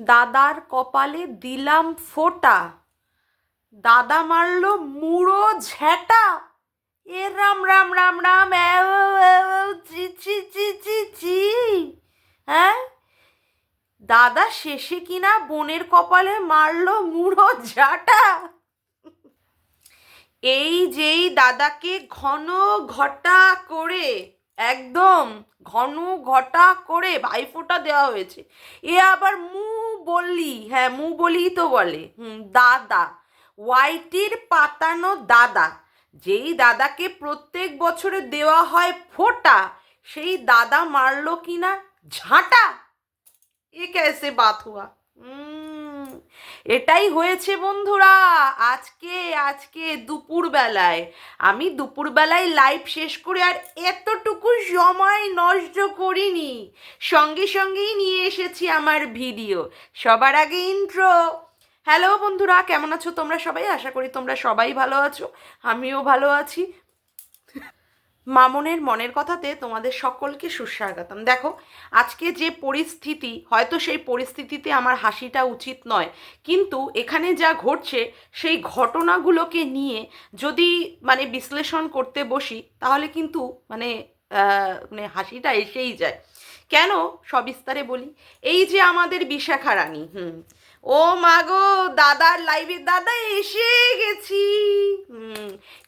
দাদার কপালে দিলাম ফোঁটা। দাদা মারল মুড়ো ঝ্যাটা। এ রাম রাম রাম রাম চি চি চি চি চি। হ্যাঁ? দাদা শেষে কিনা বোনের কপালে মারল মুড়ো ঝাঁটা। এই যেই দাদাকে ঘন ঘটা করে, একদম ঘন ঘটা করে বাইফোটা দেওয়া হয়েছে। এ আবার মু বললি হ্যাঁ মু বলি তো বলে। হুম, দাদা। হোয়াইটির পাতানো দাদা। যেই দাদাকে প্রত্যেক বছরে দেওয়া হয় ফোটা, সেই দাদা মারল কিনা? ঝাঁটা? এ কেসে বাথুয়া হুয়া হুম এটাই হয়েছে বন্ধুরা, আজকে আজকে দুপুরবেলায়। আমি দুপুরবেলায় লাইভ শেষ করে আর এতটুকু সময় নষ্ট করিনি। সঙ্গে সঙ্গেই নিয়ে এসেছি আমার ভিডিও সবার আগে ইন্ট্রো হ্যালো বন্ধুরা, কেমন আছো তোমরা সবাই? আশা করি তোমরা সবাই ভালো আছো। আমিও ভালো আছি। মামনের মনের কথাতে তোমাদের সকলকে সুস্বাগতম। দেখো, আজকে যে পরিস্থিতি, হয়তো সেই পরিস্থিতিতে আমার হাসিটা উচিত নয়, কিন্তু এখানে যা ঘটছে, সেই ঘটনাগুলোকে নিয়ে যদি মানে বিশ্লেষণ করতে বসি, তাহলে কিন্তু মানে মানে হাসিটা এসেই যায়। কেন সবিস্তারে বলি? এই যে আমাদের বিশাখা রানী হুম ও মাগো দাদার লাইভে দাদা এসে গেছি।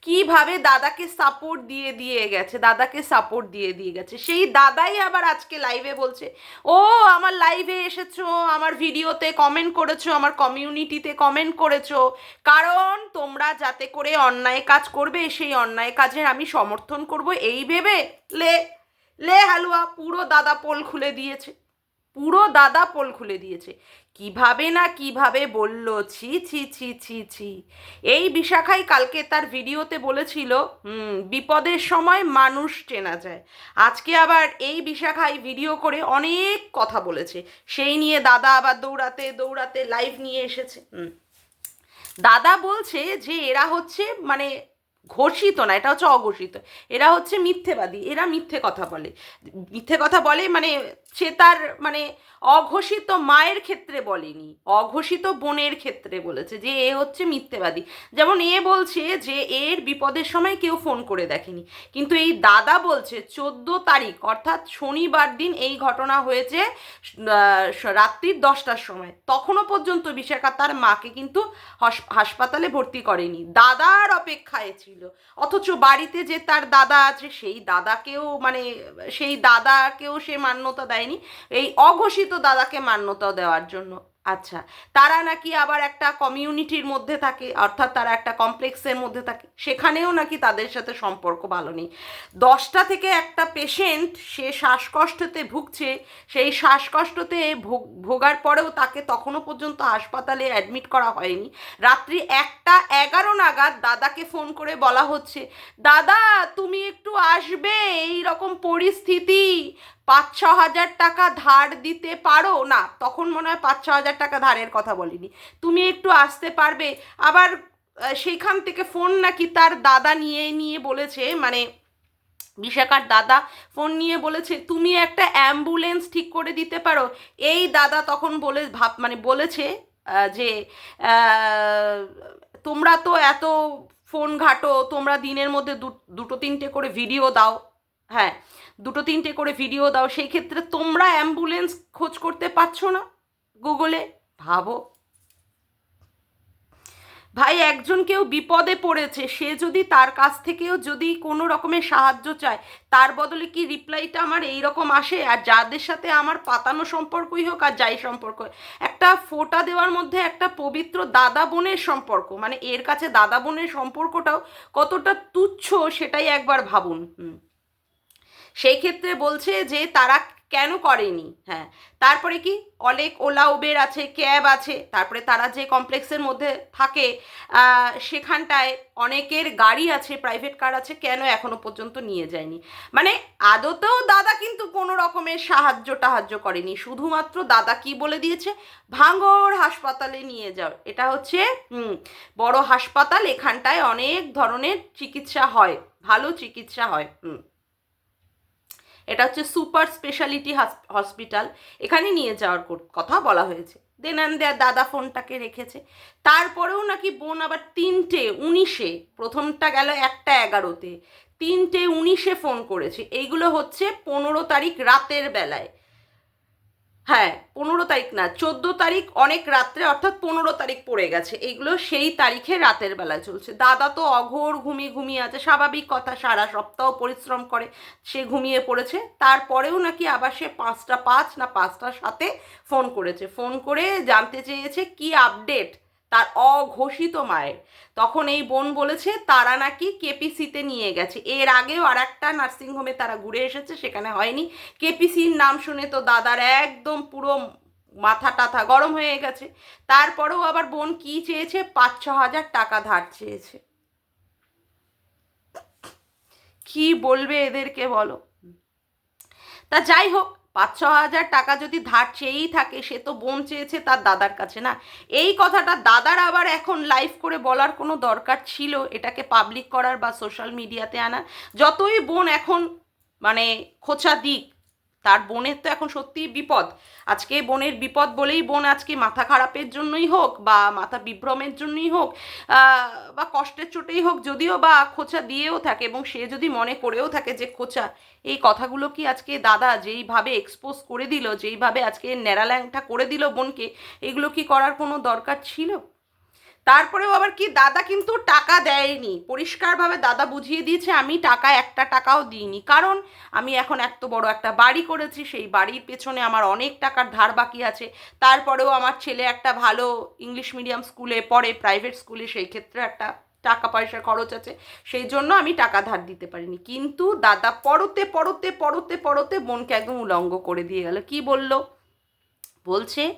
কীভাবে দাদাকে সাপোর্ট দিয়ে দিয়ে গেছে, দাদাকে সাপোর্ট দিয়ে দিয়ে গেছে, সেই দাদাই আবার আজকে লাইভে বলছে, ও, আমার লাইভে এসেছ, আমার ভিডিওতে কমেন্ট করেছ, আমার কমিউনিটিতে কমেন্ট করেছ, কারণ তোমরা যাতে করে অন্যায় কাজ করবে, সেই অন্যায় কাজের আমি সমর্থন করব, এই ভেবে লে লে হালুয়া, পুরো দাদা পোল খুলে দিয়েছে, পুরো দাদা পোল খুলে দিয়েছে। কীভাবে না কীভাবে বলল, ছি ছি ছি ছি ছি এই বিশাখাই কালকে তার ভিডিওতে বলেছিল বিপদের সময় মানুষ চেনা যায়। আজকে আবার এই বিশাখাই ভিডিও করে অনেক কথা বলেছে। সেই নিয়ে দাদা আবার দৌড়াতে দৌড়াতে লাইভ নিয়ে এসেছে। দাদা বলছে যে, এরা হচ্ছে মানে ঘোষিত না, এটা হচ্ছে অঘোষিত। এরা হচ্ছে মিথ্যেবাদী, এরা মিথ্যে কথা বলে। মিথ্যে কথা বলে মানে সে তার মানে অঘোষিত মায়ের ক্ষেত্রে বলেনি, অঘোষিত বোনের ক্ষেত্রে বলেছে যে এ হচ্ছে মিথ্যেবাদী। যেমন এ বলছে যে এর বিপদের সময় কেউ ফোন করে দেখেনি। কিন্তু এই দাদা বলছে চোদ্দ তারিখ, অর্থাৎ শনিবার দিন এই ঘটনা হয়েছে রাত্রির দশটার সময়। তখনও পর্যন্ত বিশাখা তার মাকে কিন্তু হস- হাসপাতালে ভর্তি করেনি। দাদার অপেক্ষায় ছিল। অথচ বাড়িতে যে তার দাদা আছে, সেই দাদাকেও মানে সেই দাদাকেও সে মান্যতা দেয়নি এই অঘোষিত দাদাকে মান্যতা দেওয়ার জন্য। আচ্ছা তারা নাকি আবার একটা কমিউনিটির মধ্যে থাকে, অর্থাৎ তারা একটা কমপ্লেক্সের মধ্যে থাকে। সেখানেও নাকি তাদের সাথে সম্পর্ক ভালো নেই। দশটা থেকে একটা পেশেন্ট সে শ্বাসকষ্টতে ভুগছে, সেই শ্বাসকষ্টতে ভোগ- ভোগার পরেও তাকে তখনও পর্যন্ত হাসপাতালে অ্যাডমিট করা হয়নি। রাত্রি একটা এগারো নাগাদ দাদাকে ফোন করে বলা হচ্ছে, দাদা, তুমি একটু আসবে এই রকম পরিস্থিতি। পাঁচ ছ হাজার টাকা ধার দিতে পারো? না, তখন মনে হয় পাঁচ ছ হাজার টাকা ধারের কথা বলিনি। তুমি একটু আসতে পারবে। আবার সেইখান থেকে ফোন নাকি তার দাদা নিয়ে নিয়ে বলেছে মানে বিশাখার দাদা ফোন নিয়ে বলেছে, তুমি একটা অ্যাম্বুলেন্স ঠিক করে দিতে পারো? এই দাদা তখন বলে, ভাব মানে বলেছে যে তোমরা তো এত ফোন ঘাটো, তোমরা দিনের মধ্যে দুটো তিনটে করে ভিডিও দাও। হ্যাঁ দুটো তিনটে করে ভিডিও দাও, সেই ক্ষেত্রে তোমরা অ্যাম্বুলেন্স খোঁজ করতে পারছ না গুগলে ভাবো। ভাই, একজন কেউ বিপদে পড়েছে, সে যদি তার কাছ থেকেও যদি কোনো রকমের সাহায্য চায়, তার বদলে কি রিপ্লাইটা আমার এই রকম আসে? আর যাদের সাথে আমার পাতানো সম্পর্কই হোক আর যাই সম্পর্ক, একটা ফোঁটা দেওয়ার মধ্যে একটা পবিত্র দাদা বোনের সম্পর্ক মানে এর কাছে দাদা বোনের সম্পর্কটাও কতটা তুচ্ছ সেটাই একবার ভাবুন। হুম। সেই ক্ষেত্রে বলছে যে তারা কেন করেনি? হ্যাঁ তারপরে কি? অনেক ওলা উবের আছে, ক্যাব আছে, তারপরে তারা যে কমপ্লেক্সের মধ্যে থাকে সেখানটায় অনেকের গাড়ি আছে, প্রাইভেট কার আছে, কেন এখনও পর্যন্ত নিয়ে যায়নি? মানে আদতেও দাদা কিন্তু কোনো রকমের সাহায্য টাহায্য করেনি। শুধুমাত্র দাদা কি বলে দিয়েছে? ভাঙর হাসপাতালে নিয়ে যাও। এটা হচ্ছে বড় হাসপাতাল, এখানটায় অনেক ধরনের চিকিৎসা হয়, ভালো চিকিৎসা হয়, হুম। এটা হচ্ছে সুপার স্পেশালিটি হসপিটাল। এখানে নিয়ে যাওয়ার কথা বলা হয়েছে। দেনান দেয়ার দাদা ফোনটাকে রেখেছে। তারপরেও নাকি বোন আবার তিনটে উনিশে, প্রথমটা গেল একটা এগারোতে, তিনটে উনিশে ফোন করেছে। এইগুলো হচ্ছে পনেরো তারিখ রাতের বেলায়। হ্যাঁ পনেরো তারিখ না, চোদ্দ তারিখ অনেক রাত্রে, অর্থাৎ পনেরো তারিখ পড়ে গেছে। এইগুলো সেই তারিখে রাতের বেলা চলছে। দাদা তো অঘোর ঘুমিয়ে ঘুমিয়ে আছে, স্বাভাবিক কথা, সারা সপ্তাহ পরিশ্রম করে সে ঘুমিয়ে পড়েছে। তারপরেও নাকি আবার সে পাঁচটা পাঁচ না পাঁচটার সাথে ফোন করেছে। ফোন করে জানতে চেয়েছে কি আপডেট তার অঘোষিত মায়ের। তখন এই বোন বলেছে, তারা নাকি কেপিসিতে নিয়ে গেছে। এর আগেও আর একটা নার্সিংহোমে তারা ঘুরে এসেছে, সেখানে হয়নি। কেপিসির নাম শুনে তো দাদার একদম পুরো মাথা টাথা গরম হয়ে গেছে। তারপরেও আবার বোন কি চেয়েছে? পাঁচ ছ হাজার টাকা ধার চেয়েছে। কি বলবে এদেরকে বলো? তা যাই হোক পাঁচ ছ হাজার টাকা যদি ধার চেয়েই থাকে, সে তো বোন চেয়েছে তার দাদার কাছে না? এই কথাটা দাদার আবার এখন লাইভ করে বলার কোনো দরকার ছিল? এটাকে পাবলিক করার বা সোশ্যাল মিডিয়াতে আনা? যতই বোন এখন মানে খোঁচা দিক তার বোনের তো এখন সত্যিই বিপদ। আজকে বোনের বিপদ বলেই বোন আজকে মাথা খারাপের জন্যই হোক বা মাথা বিভ্রমের জন্যই হোক বা কষ্টের চোটেই হোক, যদিও বা খোঁচা দিয়েও থাকে এবং সে যদি মনে করেও থাকে যে খোঁচা, এই কথাগুলো কি আজকে দাদা যেইভাবে এক্সপোজ করে দিল, যেইভাবে আজকে ন্যাড়াল্যাংটা করে দিল বোনকে, এগুলো কি করার কোনো দরকার ছিল? তারপরেও আবার কি, দাদা কিন্তু টাকা দেয়নি। পরিষ্কারভাবে দাদা বুঝিয়ে দিয়েছে, আমি টাকা, একটা টাকাও দিইনি। কারণ আমি এখন এত বড় একটা বাড়ি করেছি, সেই বাড়ির পেছনে আমার অনেক টাকার ধার বাকি আছে। তারপরেও আমার ছেলে একটা ভালো ইংলিশ মিডিয়াম স্কুলে পড়ে, প্রাইভেট স্কুলে, সেই ক্ষেত্রে একটা টাকা পয়সার খরচ আছে। সেই জন্য আমি টাকা ধার দিতে পারিনি। কিন্তু দাদা পড়তে পড়তে পড়তে পড়তে বোনকে একদম উলঙ্গ করে দিয়ে গেল। কি বলল? বলছে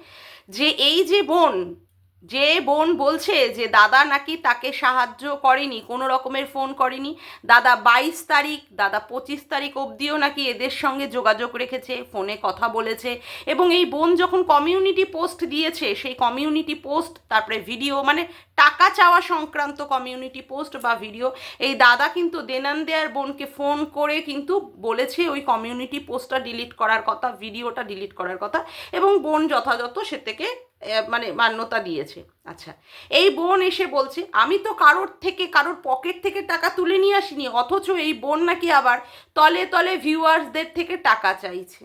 যে, এই যে বোন যে বোন বলছে যে দাদা নাকি তাকে সাহায্য করেনি, কোনো রকমের ফোন করেনি। দাদা বাইশ তারিখ, দাদা পঁচিশ তারিখ অবধিও নাকি এদের সঙ্গে যোগাযোগ রেখেছে, ফোনে কথা বলেছে এবং এই বোন যখন কমিউনিটি পোস্ট দিয়েছে, সেই কমিউনিটি পোস্ট তারপরে ভিডিও মানে টাকা চাওয়া সংক্রান্ত কমিউনিটি পোস্ট বা ভিডিও এই দাদা কিন্তু দেনান দেয়ার বোনকে ফোন করে কিন্তু বলেছে ওই কমিউনিটি পোস্টটা ডিলিট করার কথা ভিডিওটা ডিলিট করার কথা এবং বোন যথাযথ সে থেকে মানে মান্যতা দিয়েছে। আচ্ছা এই বোন এসে বলছে, আমি তো কারোর থেকে, কারোর পকেট থেকে টাকা তুলে নিয়ে আসিনি, অথচ এই বোন নাকি আবার তলে তলে ভিউয়ার্সদের থেকে টাকা চাইছে।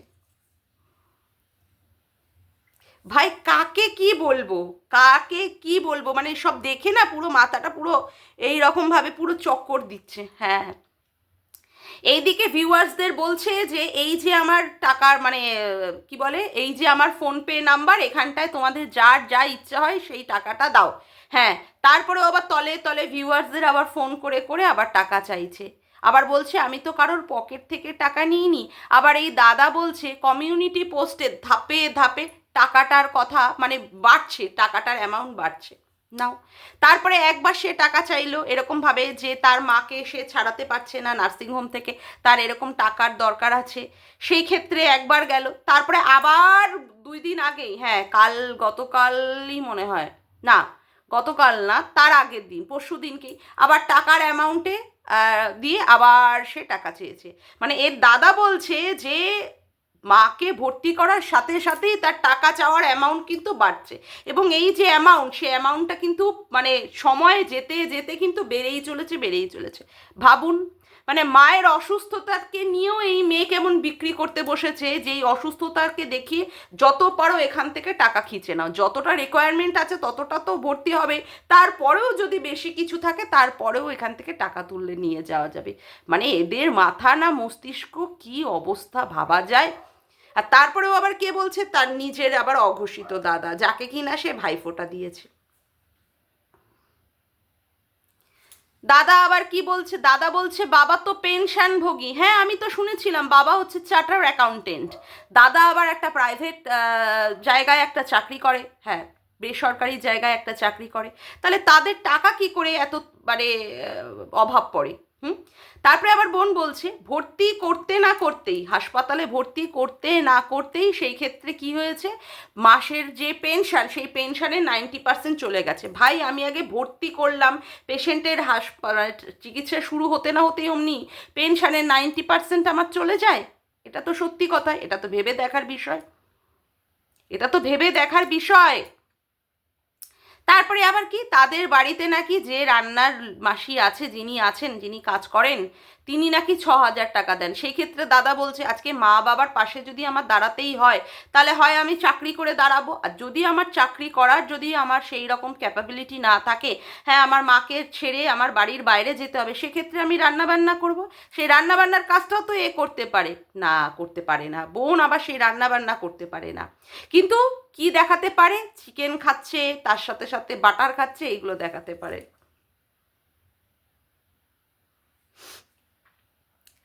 ভাই, কাকে কি বলব? কাকে কি বলব? মানে সব দেখে না পুরো মাথাটা পুরো এই রকম ভাবে পুরো চক্কর দিচ্ছে। হ্যাঁ এইদিকে ভিউয়ার্সদের বলছে যে, এই যে আমার টাকার মানে কি বলে, এই যে আমার ফোনপে নাম্বার, এখানটায় তোমাদের যার যা ইচ্ছা হয় সেই টাকাটা দাও। হ্যাঁ তারপরেও আবার তলে তলে ভিউয়ার্সদের আবার ফোন করে করে আবার টাকা চাইছে। আবার বলছে, আমি তো কারোর পকেট থেকে টাকা নিইনি। আবার এই দাদা বলছে, কমিউনিটি পোস্টে ধাপে ধাপে টাকাটার কথা মানে বাড়ছে, টাকাটার অ্যামাউন্ট বাড়ছে। নাও। তারপরে একবার সে টাকা চাইলো এরকমভাবে যে তার মাকে সে ছাড়াতে পারছে না নার্সিংহোম থেকে, তার এরকম টাকার দরকার আছে, সেই ক্ষেত্রে একবার গেল। তারপরে আবার দুই দিন আগেই হ্যাঁ কাল, গতকালই মনে হয়, না, গতকাল না, তার আগের দিন, পরশু দিনকেই আবার টাকার অ্যামাউন্টে দিয়ে আবার সে টাকা চেয়েছে। মানে এর দাদা বলছে যে মাকে ভর্তি করার সাথে সাথেই তার টাকা চাওয়ার অ্যামাউন্ট কিন্তু বাড়ছে। এবং এই যে অ্যামাউন্ট সে অ্যামাউন্টটা কিন্তু মানে সময়ে যেতে যেতে কিন্তু বেড়েই চলেছে বেড়েই চলেছে। ভাবুন মানে মায়ের অসুস্থতাকে নিয়েও এই মেয়ে কেমন বিক্রি করতে বসেছে যে এই অসুস্থতাকে দেখিয়ে যত পারো এখান থেকে টাকা খিচে নাও। যতটা রিকোয়ারমেন্ট আছে ততটা তো ভর্তি হবে। তারপরেও যদি বেশি কিছু থাকে, তারপরেও এখান থেকে টাকা তুললে নিয়ে যাওয়া যাবে। মানে এদের মাথা না মস্তিষ্ক কি অবস্থা ভাবা যায়। আর তারপরেও আবার কে বলছে? তার নিজের আবার অঘোষিত দাদা, যাকে কিনা সে ভাইফোঁটা দিয়েছে। দাদা আবার কি বলছে? দাদা বলছে, বাবা তো পেনশনভোগী হ্যাঁ আমি তো শুনেছিলাম, বাবা হচ্ছে চার্টার অ্যাকাউন্টেন্ট। দাদা আবার একটা প্রাইভেট জায়গায় একটা চাকরি করে। হ্যাঁ বেসরকারি জায়গায় একটা চাকরি করে। তাহলে তাদের টাকা কি করে এত মানে অভাব পড়ে? হুম? তারপরে আবার বোন বলছে, ভর্তি করতে না করতেই, হাসপাতালে ভর্তি করতে না করতেই সেই ক্ষেত্রে কি হয়েছে? মাসের যে পেনশন সেই পেনশনের নাইনটি পার্সেন্ট চলে গেছে। ভাই, আমি আগে ভর্তি করলাম, পেশেন্টের হাসপাতাল, চিকিৎসা শুরু হতে না হতেই অমনি পেনশনের নাইনটি পার্সেন্ট আমার চলে যায়? এটা তো সত্যি কথা, এটা তো ভেবে দেখার বিষয়। এটা তো ভেবে দেখার বিষয়। তারপরে আবার কি? তাদের বাড়িতে নাকি যে রান্নার মাসি আছে, যিনি আছেন, যিনি কাজ করেন, তিনি নাকি ছ হাজার টাকা দেন। সেই ক্ষেত্রে দাদা বলছে, আজকে মা বাবার পাশে যদি আমার দাঁড়াতেই হয়, তাহলে হয় আমি চাকরি করে দাঁড়াবো। আর যদি আমার চাকরি করার যদি আমার সেই রকম ক্যাপাবিলিটি না থাকে হ্যাঁ আমার মাকে ছেড়ে আমার বাড়ির বাইরে যেতে হবে, সেক্ষেত্রে আমি রান্না বান্না করব। সেই রান্না বান্নার কাজটাও তো এ করতে পারে। না, করতে পারে না। বোন আবার সেই রান্না বান্না করতে পারে না। কিন্তু কি দেখাতে পারে? চিকেন খাচ্ছে, তার সাথে সাথে বাটার খাচ্ছে, এইগুলো দেখাতে পারে।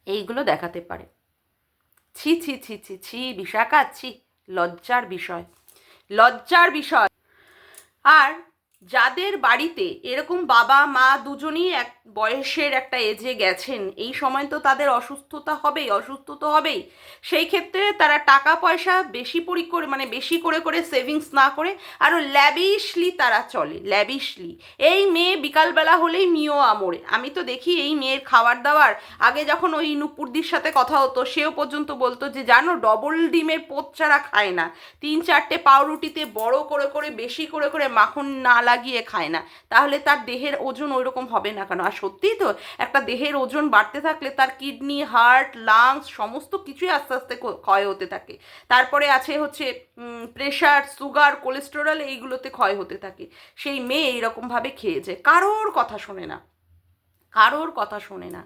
এইগুলো দেখাতে পারে। ছি ছি ছি ছি ছি, বিশাখা, ছি, লজ্জার বিষয়। লজ্জার বিষয়। আর যাদের বাড়িতে এরকম বাবা, মা দুজনেই এক বয়সের একটা এজে গেছেন, এই সময় তো তাদের অসুস্থতা হবেই, অসুস্থ তো হবেই। সেই ক্ষেত্রে তারা টাকা পয়সা বেশি পরি করে মানে বেশি করে করে সেভিংস না করে আরও ল্যাবিশলি তারা চলে ল্যাবিশলি এই মেয়ে বিকালবেলা হলেই মিও আমরে আমি তো দেখি এই মেয়ের খাবার দাবার আগে যখন ওই নুপুরদির সাথে কথা হতো, সেও পর্যন্ত বলতো যে, জানো ডবল ডিমের পোত ছাড়া খায় না। তিন চারটে পাউরুটিতে বড় করে করে, বেশি করে করে মাখন না লাগিয়ে খায় না। তাহলে তার দেহের ওজন ওইরকম হবে না কেন? আর সত্যিই তো? একটা দেহের ওজন বাড়তে থাকলে তার কিডনি, হার্ট, লাংস সমস্ত কিছুই আস্তে আস্তে ক্ষয় হতে থাকে। তারপরে আছে হচ্ছে প্রেশার, সুগার, কোলেস্টেরল এইগুলোতে ক্ষয় হতে থাকে। সেই মেয়ে এইরকমভাবে খেয়েছে কারোর কথা শোনে না। কারোর কথা শোনে না।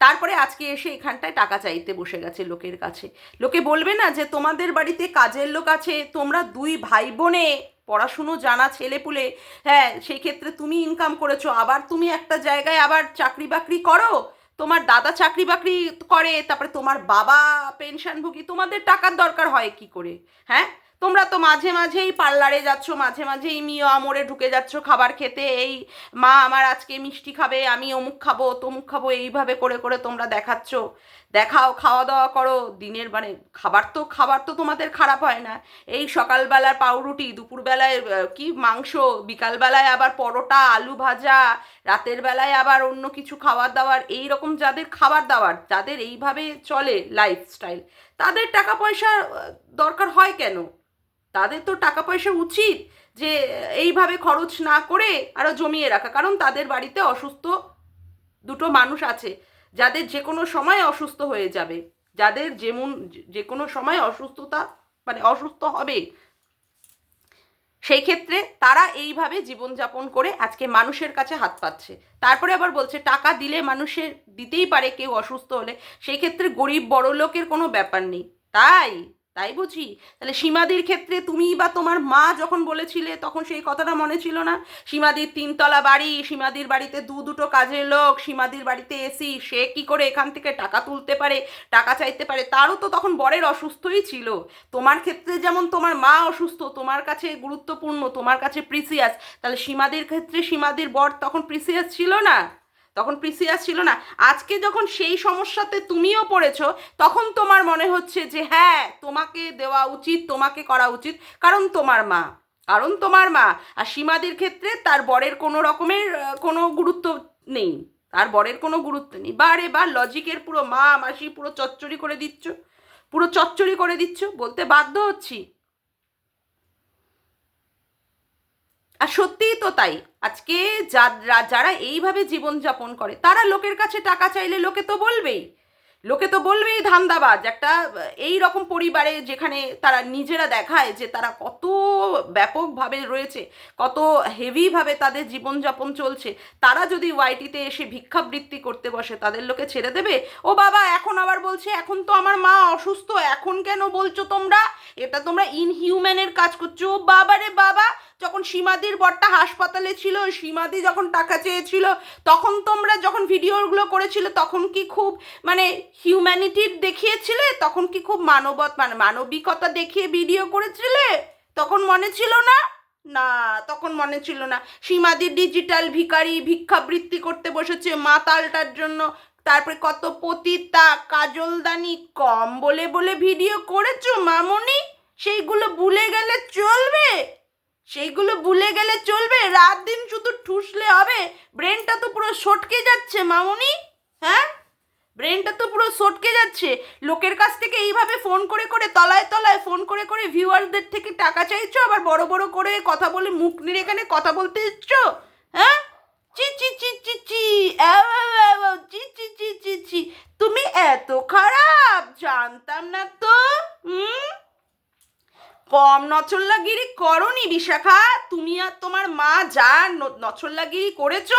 তারপরে আজকে এসে এখানটায় টাকা চাইতে বসে গেছে লোকের কাছে। লোকে বলবে না যে, তোমাদের বাড়িতে কাজের লোক আছে, তোমরা দুই ভাই বোনে পড়াশুনো জানা ছেলেপুলে হ্যাঁ সেই ক্ষেত্রে তুমি ইনকাম করেছ, আবার তুমি একটা জায়গায় আবার চাকরি বাকরি করো? তোমার দাদা চাকরি বাকরি করে, তারপরে তোমার বাবা পেনশনভোগী তোমাদের টাকার দরকার হয় কি করে? হ্যাঁ? তোমরা তো মাঝে মাঝেই পার্লারে যাচ্ছ, মাঝে মাঝেই মিও আমরে ঢুকে যাচ্ছ খাবার খেতে, এই মা আমার আজকে মিষ্টি খাবে, আমি অমুক খাব, তমুক খাব, এইভাবে করে করে তোমরা দেখাচ্ছ। দেখাও খাওয়া দাওয়া করো, দিনের মানে খাবার তো খাবার তো তোমাদের খারাপ হয় না। এই সকালবেলার পাউরুটি, দুপুরবেলায় কি মাংস, বিকালবেলায় আবার পরোটা, আলু ভাজা, রাতের বেলায় আবার অন্য কিছু খাবার দাবার এই রকম যাদের খাবার দাবার যাদের এইভাবে চলে লাইফস্টাইল তাদের টাকা পয়সা দরকার হয় কেন? তাদের তো টাকা পয়সা উচিত যে এইভাবে খরচ না করে আরও জমিয়ে রাখা, কারণ তাদের বাড়িতে অসুস্থ দুটো মানুষ আছে, যাদের যে কোনো সময় অসুস্থ হয়ে যাবে, যাদের যেমন যে কোনো সময় অসুস্থতা মানে অসুস্থ হবে। সেই ক্ষেত্রে তারা এইভাবে জীবনযাপন করে আজকে মানুষের কাছে হাত পাচ্ছে। তারপরে আবার বলছে, টাকা দিলে মানুষের দিতেই পারে কেউ অসুস্থ হলে। সেই ক্ষেত্রে গরিব বড় লোকের কোনো ব্যাপার নেই। তাই তাই বুঝি? তাহলে সীমাদির ক্ষেত্রে তুমি বা তোমার মা যখন বলেছিলে, তখন সেই কথাটা মনে ছিল না? সীমাদির তিনতলা বাড়ি, সীমাদির বাড়িতে দু দুটো কাজের লোক, সীমাদির বাড়িতে এসি সে কি করে এখান থেকে টাকা তুলতে পারে, টাকা চাইতে পারে? তারও তো তখন বরের অসুস্থই ছিল। তোমার ক্ষেত্রে যেমন তোমার মা অসুস্থ, তোমার কাছে গুরুত্বপূর্ণ, তোমার কাছে প্রিসিয়াস তাহলে সীমাদির ক্ষেত্রে সীমাদির বর তখন প্রিসিয়াস ছিল না? তখন প্রিসিয়াস ছিল না, আজকে যখন সেই সমস্যাতে তুমিও পড়েছো, তখন তোমার মনে হচ্ছে যে হ্যাঁ তোমাকে দেওয়া উচিত, তোমাকে করা উচিত, কারণ তোমার মা, কারণ তোমার মা। আর সীমাদির ক্ষেত্রে তার বরের কোনো রকমের কোনো গুরুত্ব নেই, তার বরের কোনো গুরুত্ব নেই। বারে বার লজিকের পুরো মা, মাসি পুরো চচ্চড়ি করে দিচ্ছ, পুরো চচ্চড়ি করে দিচ্ছ, বলতে বাধ্য হচ্ছি। আর সত্যিই তো তাই। আজকে যারা যারা এইভাবে জীবনযাপন করে, তারা লোকের কাছে টাকা চাইলে লোকে তো বলবেই। লোকে তো বলবেই ধান্দাবাজ। একটা, এই রকম পরিবারে যেখানে তারা নিজেরা দেখায় যে তারা কত ব্যাপকভাবে রয়েছে, কত হেভিভাবে তাদের জীবনযাপন চলছে, তারা যদি ওয়াইটিতে এসে ভিক্ষাবৃত্তি করতে বসে, তাদের লোকে ছেড়ে দেবে? ও বাবা, এখন আবার বলছে, এখন তো আমার মা অসুস্থ, এখন কেন বলছো তোমরা? এটা তোমরা ইনহিউম্যানের কাজ করছ। ও বাবা রে বাবা যখন সীমাদির বরটা হাসপাতালে ছিল, সীমাদি যখন টাকা চেয়েছিল, তখন তোমরা যখন ভিডিওগুলো করেছিলে, তখন কি খুব মানে হিউম্যানিটির দেখিয়েছিলে? তখন কি খুব মানবত মানে মানবিকতা দেখিয়ে ভিডিও করেছিলে? তখন মনে ছিল না? না, তখন মনে ছিল না। সীমাদি ডিজিটাল ভিখারি ভিক্ষাবৃত্তি করতে বসেছে মাতালটার জন্য। তারপরে কত পতিতা, কাজলদানি, কম বলে বলে ভিডিও করেছ মামনি? সেইগুলো ভুলে গেলে চলবে? সেইগুলো ভুলে গেলে চলবে, রাত দিন শুধু ঠুসলে হবে। ব্রেনটা তো পুরো সটকে যাচ্ছে, মামুনি। হ্যাঁ? ব্রেনটা তো পুরো সটকে যাচ্ছে। লোকের কাছ থেকে এইভাবে ফোন করে করে, তলায় তলায় ফোন করে করে ভিউয়ারদের থেকে টাকা চাইছো, আবার বড় বড় করে কথা বলে মুখ নিয়ে এখানে কথা বলতে এসছো? হ্যাঁ? চি চি চি চি চি চি চি চি চি চি। তুমি এত খারাপ, জানতাম না তো। হুম? কম নচল্লাগিরি করনি বিশাখা। তুমি আর তোমার মা যা নচল্লাগিরি করেছ,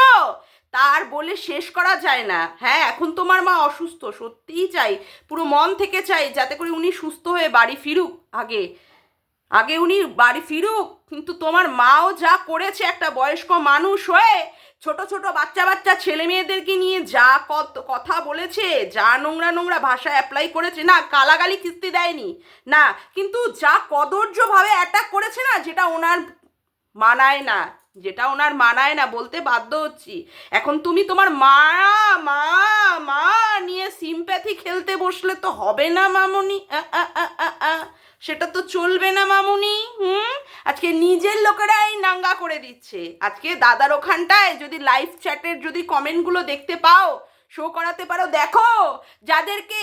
তার বলে শেষ করা যায় না। হ্যাঁ এখন তোমার মা অসুস্থ, সত্যিই চাই, পুরো মন থেকে চাই, যাতে করে উনি সুস্থ হয়ে বাড়ি ফিরুক আগে। আগে উনি বাড়ি ফিরুক, কিন্তু তোমার মাও যা করেছে একটা বয়স্ক মানুষ হয়ে, ছোট ছোট বাচ্চা বাচ্চা ছেলে মেয়েদেরকে নিয়ে যা কত কথা বলেছে, যা নোংরা নোংরা ভাষা অ্যাপ্লাই করেছে, না গালাগালি কিস্তি দেয়নি, না, কিন্তু যা কদর্যভাবে অ্যাটাক করেছে না, যেটা ওনার মানায় না, যেটা ওনার মানায় না বলতে বাধ্য হচ্ছি এখন তুমি তোমার মা মা মা নিয়ে সিম্প্যাথি খেলতে বসলে তো হবে না মামুনি। সেটা তো চলবে না মামুনি, হুম? আজকে নিজের লোকেরাই নাঙ্গা করে দিচ্ছে। আজকে দাদার ওখানটায় যদি লাইভ চ্যাটের যদি কমেন্টগুলো দেখতে পাও শো করাতে পারো। দেখো, যাদেরকে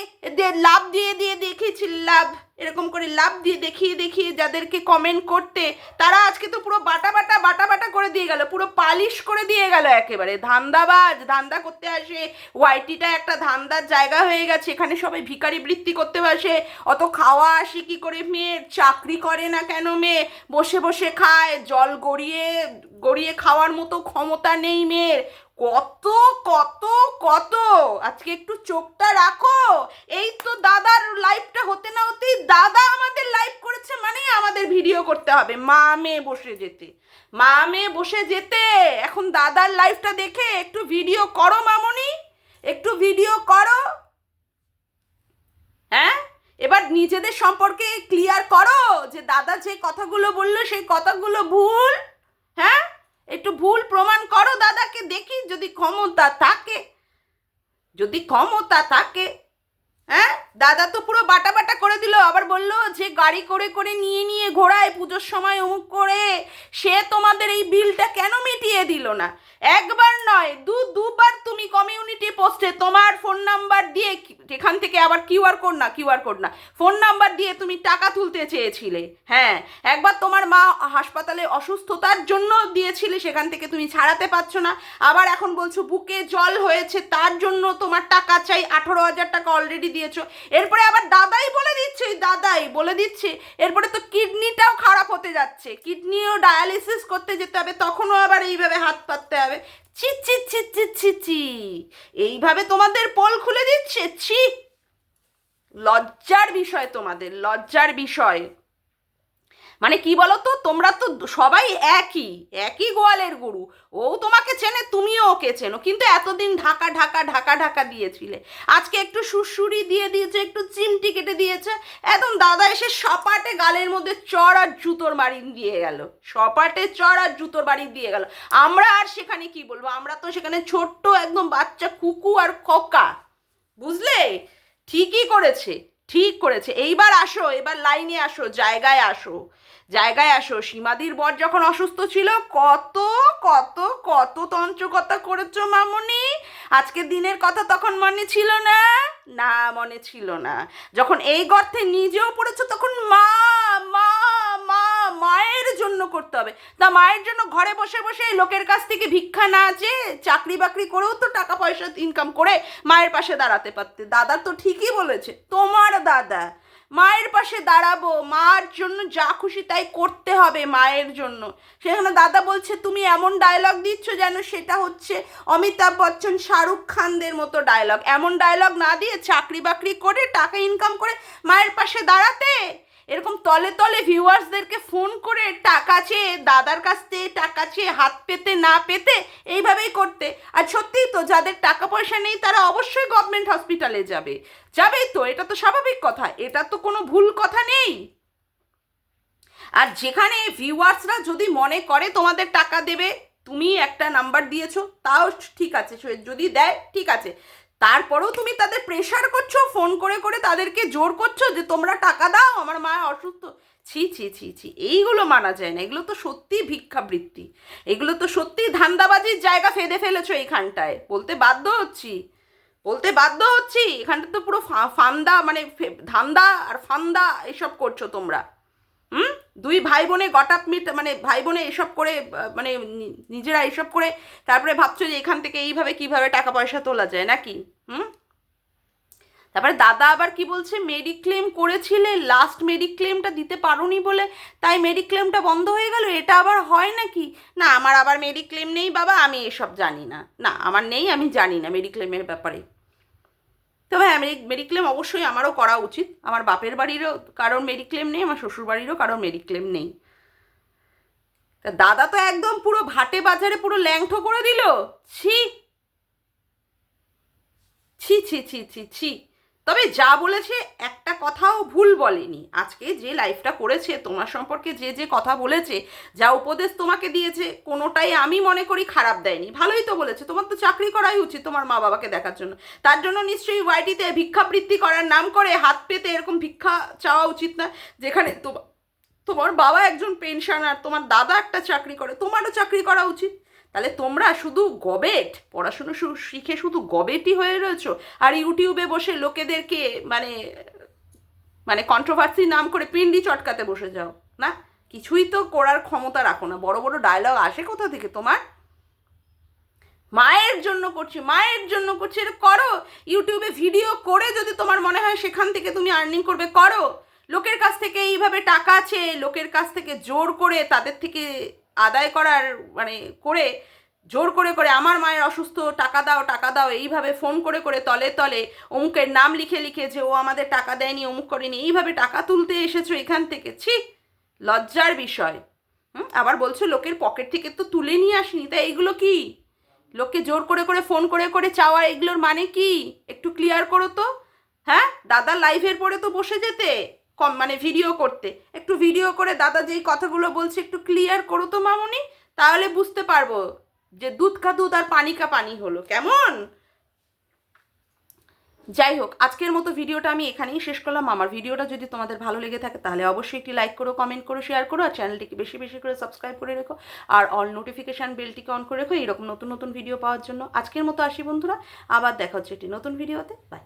লাভ দিয়ে দিয়ে দেখিয়েছি, লাভ, এরকম করে লাভ দিয়ে দেখিয়ে দেখিয়ে যাদেরকে কমেন্ট করতে, তারা আজকে তো পুরো বাটা বাটা বাটা বাটা করে দিয়ে গেল, পুরো পালিশ করে দিয়ে গেল একেবারে। ধান্দাবাজ, ধান্দা করতে আসে, ওয়াইটিটা একটা ধান্দার জায়গা হয়ে গেছে, এখানে সবাই ভিখারি বৃত্তি করতে বসে, অত খাওয়া আসে কি করে মেয়ের চাকরি করে না কেন মেয়ে? বসে বসে খায়, জল গড়িয়ে গড়িয়ে খাওয়ার মতো ক্ষমতা নেই মেয়ের। কত কত কত? আজকে একটু চোখটা রাখো। এই তো দাদার লাইভটা হতে না হতেই দাদা আমাদের লাইভ করেছে মানে আমাদের ভিডিও করতে হবে, মা মেয়ে বসে যেতে। মা মেয়ে বসে যেতে, এখন দাদার লাইভটা দেখে একটু ভিডিও করো মামনি, একটু ভিডিও করো। হ্যাঁ? এবার নিজেদের সম্পর্কে ক্লিয়ার করো যে দাদা যে কথাগুলো বলল সেই কথাগুলো ভুল। হ্যাঁ? একটু ভুল প্রমাণ করো দাদাকে দেখি যদি ক্ষমতা থাকে যদি ক্ষমতা থাকে হ্যাঁ? দাদা তো পুরো বাটা বাটা করে দিল, আবার বলল যে গাড়ি করে করে নিয়ে নিয়ে ঘোড়ায় পুজোর সময় অমুক করে, সে তোমাদের এই বিলটা কেন মিটিয়ে দিল না? একবার নয়, দু, দুবার তুমি কমিউনিটি পোস্টে তোমার ফোন নাম্বার দিয়ে এখান থেকে আবার কিউআর কোড না কিউআর কোড না ফোন নাম্বার দিয়ে তুমি টাকা তুলতে চেয়েছিলে হ্যাঁ? একবার তোমার মা হাসপাতালে অসুস্থতার জন্য দিয়েছিলে, সেখান থেকে তুমি ছাড়াতে পারছ না, আবার এখন বলছো বুকে জল হয়েছে, তার জন্য তোমার টাকা চাই, আঠারো হাজার টাকা অলরেডি দিয়েছ। এরপরে আবার দাদাই বলে দিচ্ছে দাদাই বলে দিচ্ছে, এরপরে তো কিডনিটাও খারাপ হতে যাচ্ছে। কিডনিও ডায়ালিসিস করতে যেতে হবে, তখনও আবার এইভাবে হাত পাততে হবে। ছি ছি ছি ছি ছি ছি। এইভাবে তোমাদের পোল খুলে দিচ্ছে? ছি। লজ্জার বিষয় তোমাদের, লজ্জার বিষয়। মানে কি বলো তো তোমরা তো সবাই একই একই গোয়ালের গরু। ও তোমাকে চেনে, তুমিও ওকে চেনো। কিন্তু এতদিন ঢাকা ঢাকা ঢাকা ঢাকা দিয়েছিলে। আজকে একটু সুরসুরি দিয়ে দিয়েছে, একটু চিমটি কেটে দিয়েছে। একদম দাদা এসে সপাটে গালের মধ্যে চড় আর জুতোর বাড়ি দিয়ে গেল। সপাটে চড় আর জুতোর বাড়ি দিয়ে গেল। আমরা আর সেখানে কি বলব? আমরা তো সেখানে ছোট্ট একদম বাচ্চা কুকু আর খোকা। বুঝলে? ঠিকই করেছে। ঠিক করেছে। এইবার আসো, এবার লাইনে আসো, জায়গায় আসো। জায়গায় আসো। সীমাদির বর যখন অসুস্থ ছিল, কত কত কত তন্ত্রকতা করেছ মামনি? আজকে দিনের কথা তখন মনে ছিল না? না, মনে ছিল না। যখন এই গর্তে নিজেও পড়েছো, তখন মা মা মা মায়ের জন্য করতে হবে। তা মায়ের জন্য ঘরে বসে বসে লোকের কাছ থেকে ভিক্ষা না যে চাকরি বাকরি করেও তো টাকা পয়সা ইনকাম করে মায়ের পাশে দাঁড়াতে পারতে। দাদা তো ঠিকই বলেছে, তোমার দাদা, মায়ের পাশে দাঁড়াবো, মার জন্য যা খুশি তাই করতে হবে মায়ের জন্য। সেখানে দাদা বলছে, তুমি এমন ডায়লগ দিচ্ছ যেন সেটা হচ্ছে অমিতাভ বচ্চন, শাহরুখ খানদের মতো ডায়লগ এমন ডায়লগ না দিয়ে চাকরি বাকরি করে, টাকা ইনকাম করে মায়ের পাশে দাঁড়াতে এরকম তলে তলে ভিউয়ার্সদেরকে ফোন করে টাকা চেয়ে, দাদার কাছ থেকে টাকা চেয়ে, হাত পেতে না পেতে এইভাবেই করতে। আর সত্যিই তো যাদের টাকা পয়সা নেই, তারা অবশ্যই গভর্নমেন্ট হসপিটালে যাবে। যাবেই তো, এটা তো স্বাভাবিক কথা, এটা তো কোনো ভুল কথা নেই। আর যেখানে ভিউয়ার্সরা যদি মনে করে তোমাদের টাকা দেবে, তুমি একটা নাম্বার দিয়েছ, তাও ঠিক আছে যদি দেয়, ঠিক আছে। তারপরেও তুমি তাদের প্রেশার করছ ফোন করে করে তাদেরকে জোর করছ যে তোমরা টাকা দাও, আমার মা অসুস্থ। ছি ছি ছি ছি, এইগুলো মানা যায় না। এগুলো তো সত্যি ভিক্ষাবৃত্তি। এগুলো তো সত্যি ধান্দাবাজির জায়গা ফেদে ফেলেছো এইখানটায়। বলতে বাধ্য হচ্ছি। বলতে বাধ্য হচ্ছি। এখানটা তো পুরো ফান্দা মানে ধান্দা আর ফান্দা এসব করছ তোমরা। হুম? দুই ভাই বোনে গটাপ মিট মানে ভাই বোনে এসব করে মানে নিজেরা এসব করে তারপরে ভাবছ যে এখান থেকে এইভাবে কীভাবে টাকা পয়সা তোলা যায় নাকি? হুম? তারপরে দাদা আবার কি বলছে? মেডিক্লেম করেছিলে লাস্ট মেডিক্লেমটা দিতে পারোনি বলে, তাই মেডিক্লেমটা বন্ধ হয়ে গেল, এটা আবার হয় নাকি? না, আমার আবার মেডিক্লেম নেই বাবা, আমি এসব জানি না। না, আমার নেই, আমি জানি না মেডিক্লেমের ব্যাপারে। তবে হ্যাঁ মেডিক্লেম অবশ্যই আমারও করা উচিত। আমার বাপের বাড়িরও কারোর মেডিক্লেম নেই, আমার শ্বশুর বাড়িরও কারোর মেডিক্লেম নেই। তা দাদা তো একদম পুরো ভাটে বাজারে পুরো ল্যাংঠো করে দিল। ছি ছি ছি ছি ছি ছি। তবে যা বলেছে একটা কথাও ভুল বলেনি। আজকে যে লাইফটা করেছে, তোমার সম্পর্কে যে যে কথা বলেছে, যা উপদেশ তোমাকে দিয়েছে, কোনোটাই আমি মনে করি খারাপ দেয়নি। ভালোই তো বলেছে। তোমার তো চাকরি করাই উচিত তোমার মা বাবাকে দেখার জন্য। তার জন্য নিশ্চয়ই ওয়াইটিতে ভিক্ষাবৃত্তি করার নাম করে হাত পেতে এরকম ভিক্ষা চাওয়া উচিত না, যেখানে তোমার তোমার বাবা একজন পেনশনার তোমার দাদা একটা চাকরি করে, তোমারও চাকরি করা উচিত। তাহলে তোমরা শুধু গবেট, পড়াশুনো শিখে শুধু গবেটই হয়ে রয়েছো? আর ইউটিউবে বসে লোকেদেরকে মানে মানে কন্ট্রোভার্সি নাম করে পিন্ডি চটকাতে বসে যাও, না? কিছুই তো করার ক্ষমতা রাখো না। বড় বড় ডায়লগ আসে কোথা থেকে তোমার? মায়ের জন্য করছি, মায়ের জন্য করছি, এটা করো। ইউটিউবে ভিডিও করে যদি তোমার মনে হয় সেখান থেকে তুমি আর্নিং করবে, করো। লোকের কাছ থেকে এইভাবে টাকা আছে লোকের কাছ থেকে জোর করে তাদের থেকে আদায় করার মানে করে, জোর করে করে আমার মায়ের অসুস্থ, টাকা দাও টাকা দাও, এইভাবে ফোন করে করে তলে তলে অমুকের নাম লিখে লিখে যে ও আমাদের টাকা দেয়নি, অমুক করেনি, এইভাবে টাকা তুলতে এসেছ এখান থেকে, ছি! লজ্জার বিষয়। হুম? আবার বলছো লোকের পকেট থেকে তো তুলে নিয়ে আসিনি, তা এইগুলো কি? লোককে জোর করে করে, ফোন করে করে চাওয়া, এগুলোর মানে কি? একটু ক্লিয়ার করো তো। হ্যাঁ? দাদা লাইভের পরে তো বসে যেতে। কম মানে ভিডিও করতে। একটু ভিডিও করে দাদা যেই কথাগুলো বলছে একটু ক্লিয়ার করো তো মামুনি, তাহলে বুঝতে পারব যে দুধ কা দুধ আর পানি কা পানি হলো। কেমন? যাই হোক, আজকের মতো ভিডিওটা আমি এখানেই শেষ করলাম। আমার ভিডিওটা যদি তোমাদের ভালো লেগে থাকে, তাহলে অবশ্যই একটি লাইক করো কমেন্ট করো শেয়ার করো, আর চ্যানেলটিকে বেশি বেশি করে সাবস্ক্রাইব করে রেখো। আর অল নোটিফিকেশান বেলটিকে অন করে রেখো এরকম নতুন নতুন ভিডিও পাওয়ার জন্য। আজকের মতো আসি বন্ধুরা, আবার দেখা হচ্ছে একটি নতুন ভিডিওতে বাই